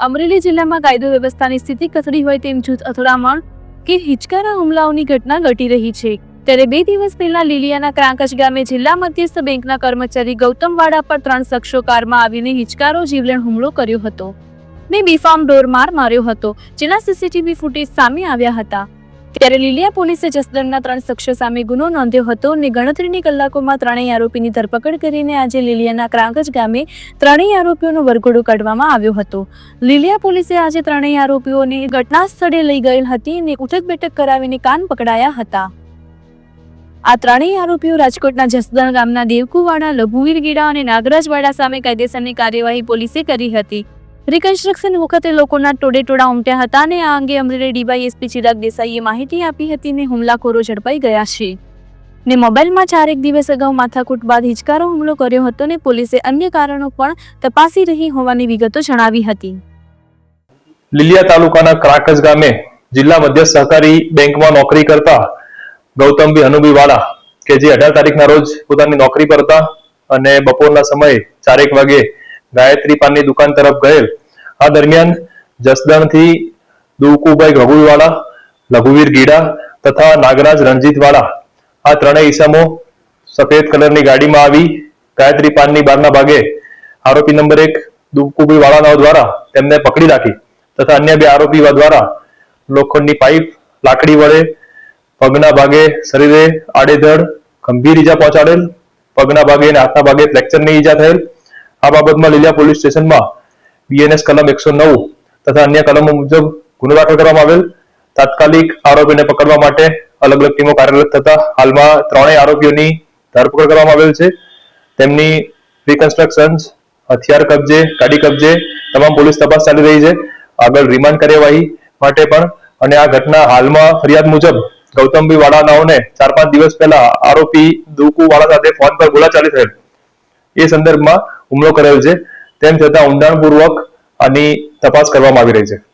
અમરેલી જિલ્લામાં કાયદો વ્યવસ્થાની સ્થિતિ કથળી હોય તેમ જૂથ અથડામણ કે હિચકારા હુમલાઓની ઘટના ઘટી રહી છે. ત્યારે બે દિવસ પહેલા લીલિયાના ક્રાંકજ ગામે જિલ્લા મધ્યસ્થ બેંકના કર્મચારી ગૌતમવાડા પર ત્રણ શખ્સો કારમાં આવીને હિચકારો, જીવલેણ હુમલો કર્યો હતો. ને બીફામ ડોર માર માર્યો હતો. જેના સીસીટીવી ફૂટેજ સામે આવ્યા હતા. ત્યારે લીલિયા પોલીસે જસદણના ત્રણ શખ્સો સામે ગુનો નોંધ્યો હતો અને ગણતરીની કલાકોમાં ત્રણેય આરોપીની ધરપકડ કરીને આજે લીલિયાના ક્રાંકજ ગામે ત્રણેય આરોપીઓનો વરઘોડો કાઢવામાં આવ્યો હતો. લીલિયા પોલીસે આજે ત્રણેય આરોપીઓને ઘટના સ્થળે લઈ ગયેલ હતી અને ઉઠક બેઠક કરાવીને કાન પકડાયા હતા. આ ત્રણેય આરોપીઓ રાજકોટના જસદણ ગામના દેવકુવાડા, લઘુવીર ગીડા અને નાગરાજવાડા સામે કાયદેસરની કાર્યવાહી પોલીસે કરી હતી. રિકન્સ્ટ્રક્શન વખતે લોકોના ટોળા ઉમટ્યા હતા અને આ અંગે અમરેલી ડીવાયએસપી ચિરાગ દેસાઈએ માહિતી આપી હતી ને હુમલાખોરો ઝડપાઈ ગયા છે. ને મોબાઈલમાં ચારેક દિવસ અગાઉ માથાકૂટ બાદ હિચકારો હુમલો કર્યો હતો ને પોલીસે અન્ય કારણો પણ તપાસી રહી હોવાની વિગતો જણાવી હતી. લીલિયા તાલુકાના ક્રાકજ ગામે જિલ્લા મધ્ય સહકારી બેંકમાં નોકરી કરતા ગૌતમભાઈ હનુભાઈ વાળા કે જે અઢાર તારીખના રોજ પોતાની નોકરી પર હતા અને બપોરના સમયે ચારેક વાગે ગાયત્રી પાનની દુકાન તરફ ગયેલ. આ દરમિયાન જસદણથી દુકુભાઈ ગગુવાળા લઘુવીર ગીડા તથા નાગરાજ રણજીતવાળા આ ત્રણેય ઈસમો સફેદ કલરની ગાડીમાં આવી ગાયત્રી પાનની બહારના ભાગે આરોપી નંબર એક દુકુભાઈ વાળાના દ્વારા તેમને પકડી રાખી તથા અન્ય બે આરોપી દ્વારા લોખંડની પાઇપ, લાકડી વડે પગના ભાગે શરીરે આડેધડ ગંભીર ઈજા પહોંચાડેલ, પગના ભાગે અને હાથના ભાગે ફ્રેક્ચરની ઈજા થયેલ. આ બાબતમાં લીલિયા પોલીસ સ્ટેશનમાં બીએનએસ કલમ એકસો નવ તથા અન્ય કલમો મુજબ ગુનો દાખલ કરવામાં આવેલ. તાત્કાલિક આરોપીને પકડવા માટે અલગ અલગ ટીમો કાર્યરત થતા હાલમાં ત્રણેય આરોપીઓની ધરપકડ કરવામાં આવેલ છે. તેમની રિકન્સ્ટ્રક્શન હથિયાર કબજે, ગાડી કબજે તમામ પોલીસ તપાસ ચાલી રહી છે. આગળ રિમાન્ડ કાર્યવાહી માટે પણ અને આ ઘટના હાલમાં ફરિયાદ મુજબ ગૌતમભાઈ વાળાનાઓને ચાર પાંચ દિવસ પહેલા આરોપી દુકુ વાળા સાથે ફોન પર બોલાચાલી થયેલ. એ સંદર્ભમાં હુમલો કરેલ છે. તેમ છતાં ઊંડાણપૂર્વક આની તપાસ કરવામાં આવી રહી છે.